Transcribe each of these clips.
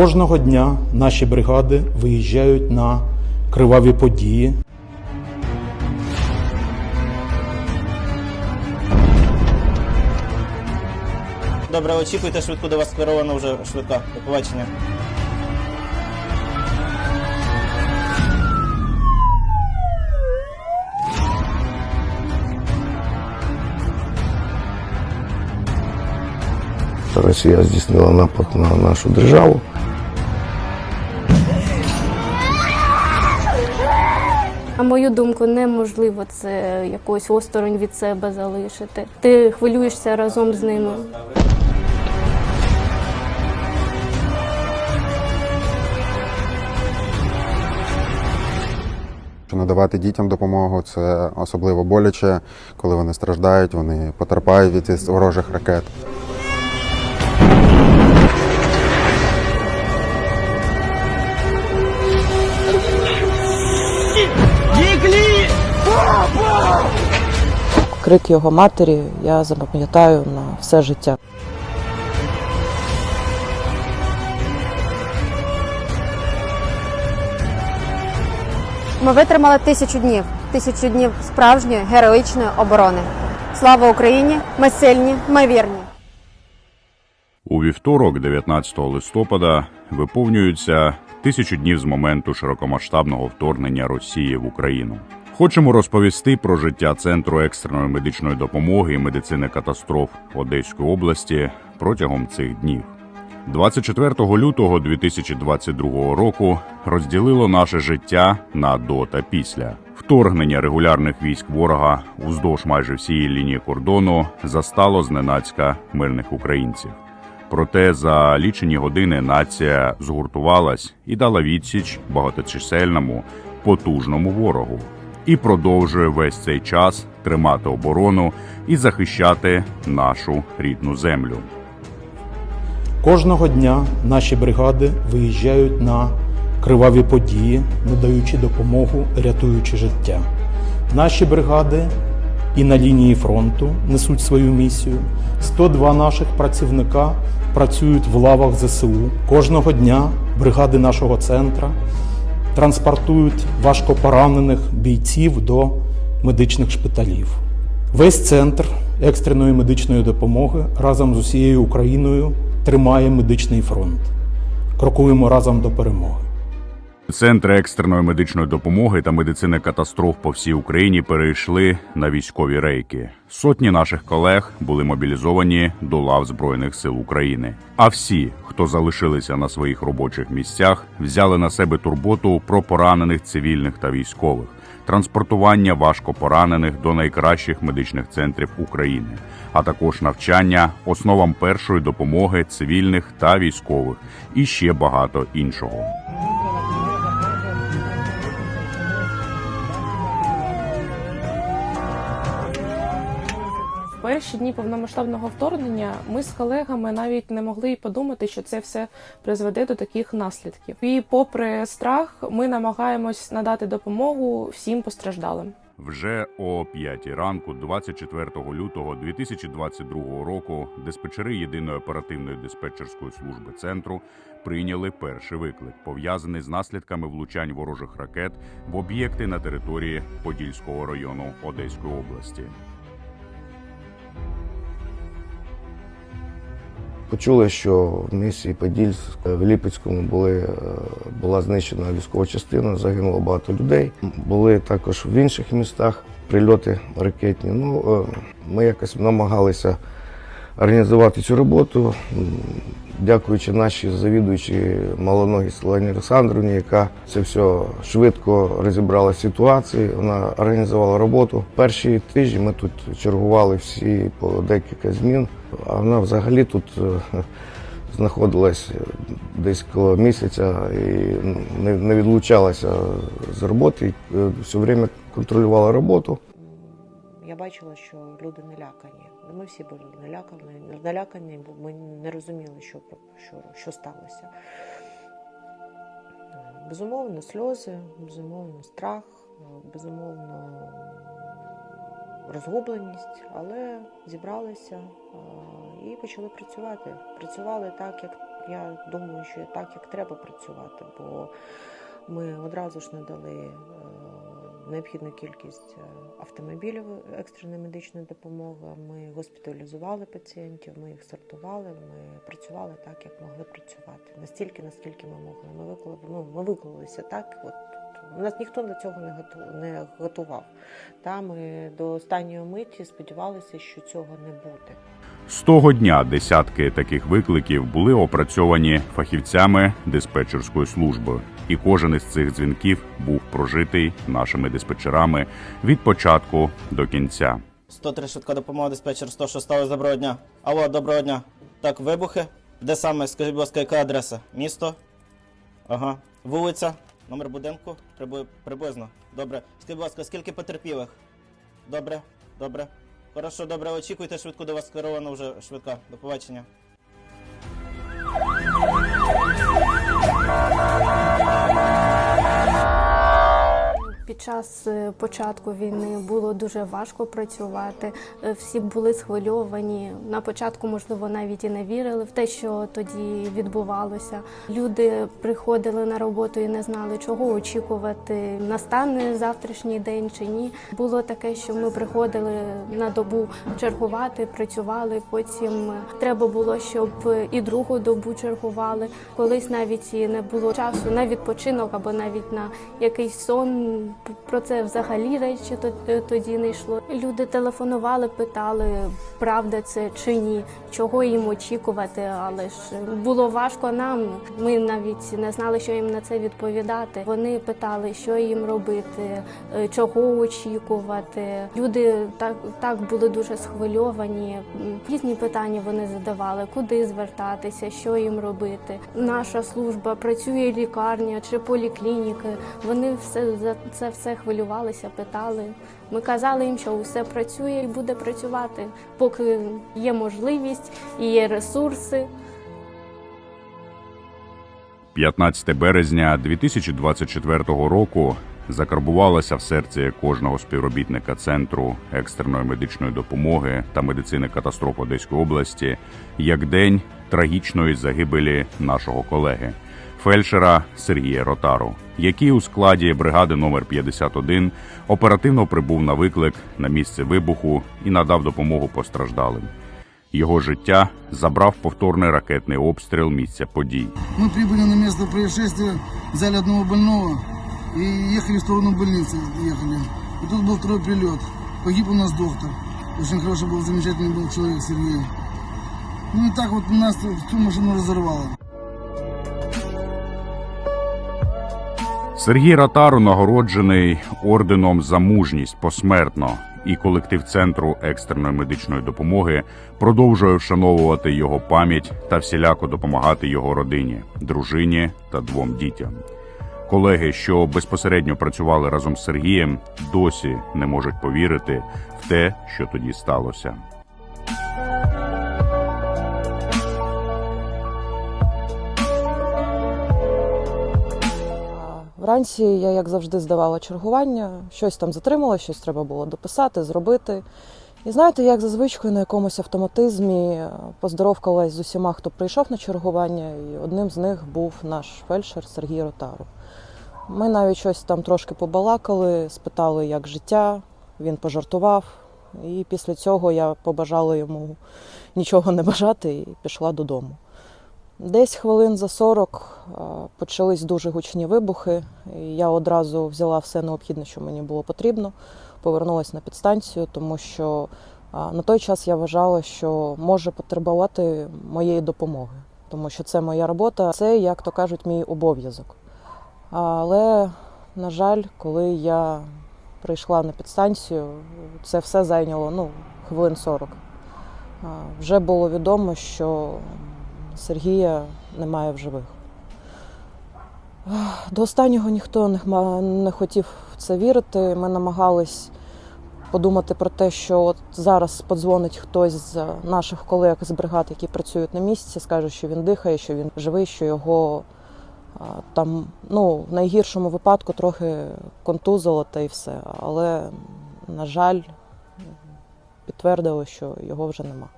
Кожного дня наші бригади виїжджають на криваві події. Добре, очікуйте швидку, до вас скерована вже швидка. До побачення. Росія здійснила напад на нашу державу. Мою думку, неможливо це якось осторонь від себе залишити. Ти хвилюєшся разом з ними. Надавати дітям допомогу це особливо боляче, коли вони страждають, вони потерпають від ворожих ракет. Крик його матері я запам'ятаю на все життя. Ми витримали тисячу днів, тисячу днів справжньої героїчної оборони. Слава Україні! Ми сильні, ми вірні. У вівторок, 19 листопада, виповнюються тисячу днів з моменту широкомасштабного вторгнення Росії в Україну. Хочемо розповісти про життя Центру екстреної медичної допомоги і медицини катастроф Одеської області протягом цих днів. 24 лютого 2022 року розділило наше життя на до та після. Вторгнення регулярних військ ворога уздовж майже всієї лінії кордону застало зненацька мирних українців. Проте за лічені години нація згуртувалась і дала відсіч багаточисельному, потужному ворогу, і продовжує весь цей час тримати оборону і захищати нашу рідну землю. Кожного дня наші бригади виїжджають на криваві події, надаючи допомогу, рятуючи життя. Наші бригади і на лінії фронту несуть свою місію. 102 наших працівника працюють в лавах ЗСУ. Кожного дня бригади нашого центра транспортують важкопоранених бійців до медичних шпиталів. Весь центр екстреної медичної допомоги разом з усією Україною тримає медичний фронт. Крокуємо разом до перемоги. Центри екстреної медичної допомоги та медицини катастроф по всій Україні перейшли на військові рейки. Сотні наших колег були мобілізовані до лав Збройних сил України. А всі, хто залишилися на своїх робочих місцях, взяли на себе турботу про поранених цивільних та військових, транспортування важкопоранених до найкращих медичних центрів України, а також навчання основам першої допомоги цивільних та військових і ще багато іншого. Перші дні повномасштабного вторгнення ми з колегами навіть не могли й подумати, що це все призведе до таких наслідків. І, попри страх, ми намагаємось надати допомогу всім постраждалим. Вже о 5 ранку, 24 лютого 2022 року, диспетчери єдиної оперативної диспетчерської служби центру прийняли перший виклик, пов'язаний з наслідками влучань ворожих ракет в об'єкти на території Подільського району Одеської області. Почули, що в місті Подільськ в Ліпецькому були, е, була знищена військова частина, загинуло багато людей. Були також в інших містах прильоти ракетні. Ну, е, ми якось намагалися організувати цю роботу. Дякуючи нашій завідуючій малоногій Селені Олександровні, яка це все швидко розібрала ситуацію. Вона організувала роботу. Перші тижні ми тут чергували всі по декілька змін. Вона взагалі тут е, знаходилась десь коло місяця і не, відлучалася з роботи. е, Все время контролювала роботу. Я бачила, що люди налякані. Ми всі були налякані, налякані, бо ми не розуміли, що, що, що сталося. Безумовно, сльози, безумовно, страх, безумовно, розгубленість, але зібралися і почали працювати. Працювали так, як Я думаю, що так як треба працювати, бо ми одразу ж надали е, необхідну кількість е, автомобілів екстреної медичної допомоги. Ми госпіталізували пацієнтів, ми їх сортували, ми працювали так, як могли працювати. Настільки, наскільки ми могли. Ми виклали, ну, ми виклалися так. От нас ніхто до цього не не готував. Та ми до останньої миті сподівалися, що цього не буде. З того дня десятки таких викликів були опрацьовані фахівцями диспетчерської служби, і кожен із цих дзвінків був прожитий нашими диспетчерами від початку до кінця. 103 швидка допомога, диспетчер 106 сталося. Доброго дня. Алло, доброго дня. Так, вибухи. Де саме? Скажіть, будь ласка, яка адреса? Місто? Ага. Вулиця, номер будинку? Приблизно. Добре. Скажіть, будь ласка, скільки потерпілих? Добре, добре. Хорошо, добре, очікуйте швидко до вас скеровано вже швидка. До побачення. Час е, початку війни було дуже важко працювати. Е, Всі були схвильовані. На початку, можливо, навіть і не вірили в те, що тоді відбувалося. Люди приходили на роботу і не знали, чого очікувати. Настане завтрашній день чи ні. Було таке, що ми приходили на добу чергувати, працювали. Потім треба було, щоб і другу добу чергували. Колись навіть і не було часу на відпочинок або навіть на якийсь сон. Про це взагалі речі е, тоді не йшло. Люди телефонували, питали, правда це чи ні, чого їм очікувати. Але ж було важко нам. Ми навіть не знали, що їм на це відповідати. Вони питали, що їм робити, е, чого очікувати. Люди так, так були дуже схвильовані. Різні питання вони задавали, куди звертатися, що їм робити. Наша служба працює лікарня чи поліклініки. Вони все за це все хвилювалися, питали. Ми казали їм, що все працює і буде працювати, поки є можливість і є ресурси. 15 березня 2024 року закарбувалося в серці кожного співробітника центру екстреної медичної допомоги та медицини катастроф Одеської області як день трагічної загибелі нашого колеги, фельдшера Сергія Ротару, який у складі бригади номер 51 оперативно прибув на виклик на місце вибуху і надав допомогу постраждалим. Його життя забрав повторний ракетний обстріл місця подій. Мы прибыли на место происшествия, взяли одного больного и ехали в сторону больницы. Ехали. И тут был второй прилет. Погиб у нас доктор. Очень хороший был, замечательный был человек Сергей. Ну и так вот нас всю машину разорвало. Сергій Ратару нагороджений орденом за мужність посмертно, і колектив центру екстреної медичної допомоги продовжує вшановувати його пам'ять та всіляко допомагати його родині, дружині та двом дітям. Колеги, що безпосередньо працювали разом з Сергієм, досі не можуть повірити в те, що тоді сталося. Вранці я, як завжди, здавала чергування, щось там затримала, щось треба було дописати, зробити. І знаєте, як за звичкою на якомусь автоматизмі е, поздоровкалась з усіма, хто прийшов на чергування, і одним з них був наш фельдшер Сергій Ротару. Ми навіть щось там трошки побалакали, спитали, як життя, він пожартував. І після цього я побажала йому нічого не бажати і пішла додому. Десь хвилин за 40 почались дуже гучні вибухи. І я одразу взяла все необхідне, що мені було потрібно, повернулася на підстанцію, тому що на той час я вважала, що може потребувати моєї допомоги, тому що це моя робота, це, як то кажуть, мій обов'язок. Але, на жаль, коли я прийшла на підстанцію, це все зайняло ну, хвилин 40. Вже було відомо, що Сергія немає в живих. До останнього ніхто не, хотів в це вірити. Ми намагались подумати про те, що от зараз подзвонить хтось з наших колег з бригад, які працюють на місці, скаже, що він дихає, що він живий, що його там, ну, в найгіршому випадку трохи контузило та й все. Але, на жаль, підтвердили, що його вже нема.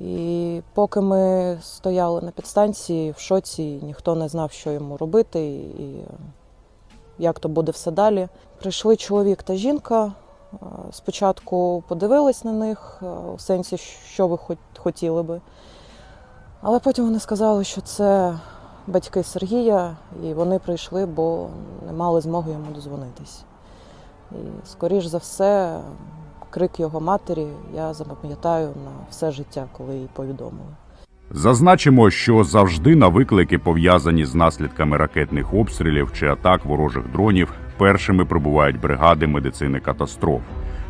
І поки ми стояли на підстанції в шоці, ніхто не знав, що йому робити і як то буде все далі. Прийшли чоловік та жінка. Е, Спочатку подивились на них е, у сенсі, що ви хот- хотіли би. Але потім вони сказали, що це батьки Сергія, і вони прийшли, бо не мали змоги йому дозвонитись. І, скоріш за все, крик його матері я запам'ятаю на все життя, коли їй повідомили. Зазначимо, що завжди на виклики, пов'язані з наслідками ракетних обстрілів чи атак ворожих дронів, першими прибувають бригади медицини катастроф.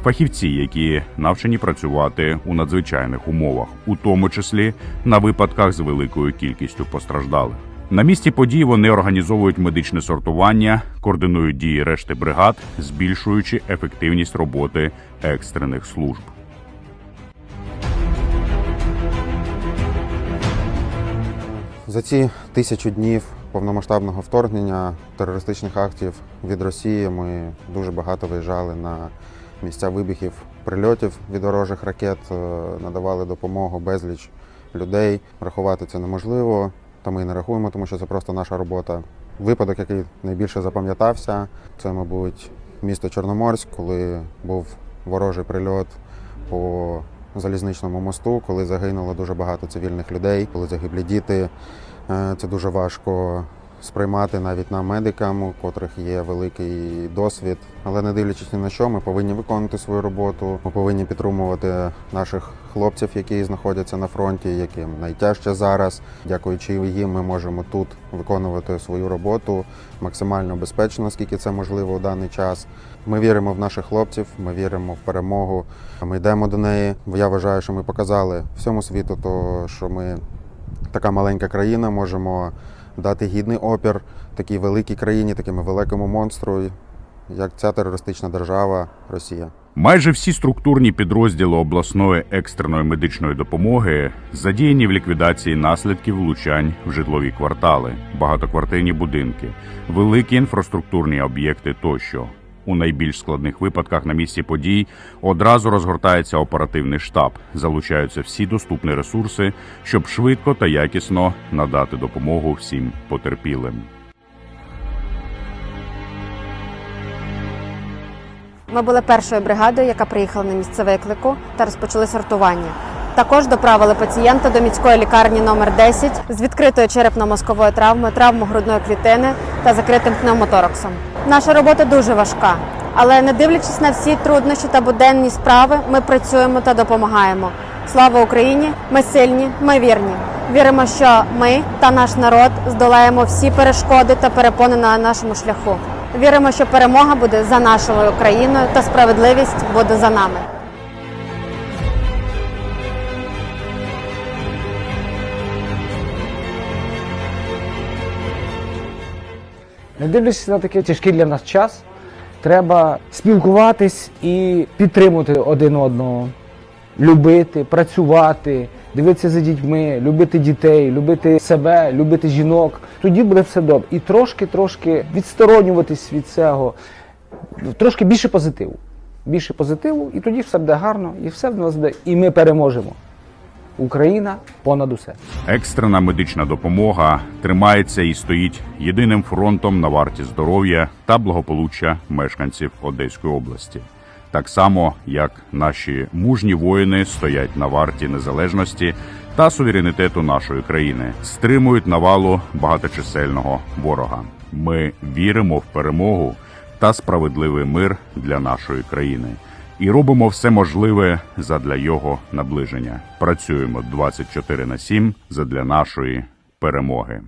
Фахівці, які навчені працювати у надзвичайних умовах, у тому числі на випадках з великою кількістю постраждалих. На місці подій вони організовують медичне сортування, координують дії решти бригад, збільшуючи ефективність роботи екстрених служб. За ці тисячу днів повномасштабного вторгнення терористичних актів від Росії ми дуже багато виїжджали на місця вибухів прильотів від ворожих ракет, е, надавали допомогу безліч людей. Рахувати це неможливо, та ми не рахуємо, тому що це просто наша робота. Випадок, який найбільше запам'ятався, це, мабуть, місто Чорноморськ, коли був ворожий прильот по залізничному мосту, коли загинуло дуже багато цивільних людей, коли загиблі діти. Е, Це дуже важко сприймати навіть нам, медикам, у котрих є великий досвід. Але не дивлячись ні на що, ми повинні виконувати свою роботу. Ми повинні підтримувати наших хлопців, які знаходяться на фронті, яким найтяжче зараз. Дякуючи їм, ми можемо тут виконувати свою роботу максимально безпечно, скільки це можливо у даний час. Ми віримо в наших хлопців, ми віримо в перемогу. Ми йдемо до неї. Я вважаю, що ми показали всьому світу, то що ми така маленька країна, можемо дати гідний опір такій великій країні, такому великому монстру, як ця терористична держава Росія. Майже всі структурні підрозділи обласної екстреної медичної допомоги задіяні в ліквідації наслідків влучань в житлові квартали, багатоквартирні будинки, великі інфраструктурні об'єкти тощо. У найбільш складних випадках на місці подій одразу розгортається оперативний штаб, залучаються всі доступні ресурси, щоб швидко та якісно надати допомогу всім потерпілим. Ми були першою бригадою, яка приїхала на місце виклику та розпочали сортування. Також доправили пацієнта до міської лікарні номер 10 з відкритою черепно-мозковою травмою, травмою грудної клітини та закритим пневмотораксом. Наша робота дуже важка, але не дивлячись на всі труднощі та буденні справи, ми працюємо та допомагаємо. Слава Україні! Ми сильні, ми вірні. Віримо, що ми та наш народ здолаємо всі перешкоди та перепони на нашому шляху. Віримо, що перемога буде за нашою країною та справедливість буде за нами. Не дивлячись на такий тяжкий для нас час, треба спілкуватись і підтримувати один одного, любити, працювати, дивитися за дітьми, любити дітей, любити себе, любити жінок. Тоді буде все добре. І трошки-трошки відсторонюватись від цього, трошки більше позитиву. Більше позитиву, і тоді все буде гарно, і все в нас буде, і ми переможемо. Україна понад усе. Екстрена медична допомога тримається і стоїть єдиним фронтом на варті здоров'я та благополуччя мешканців Одеської області. Так само, як наші мужні воїни стоять на варті незалежності та суверенітету нашої країни, стримують навалу багаточисельного ворога. Ми віримо в перемогу та справедливий мир для нашої країни і робимо все можливе задля його наближення. Працюємо 24 на 7 задля нашої перемоги.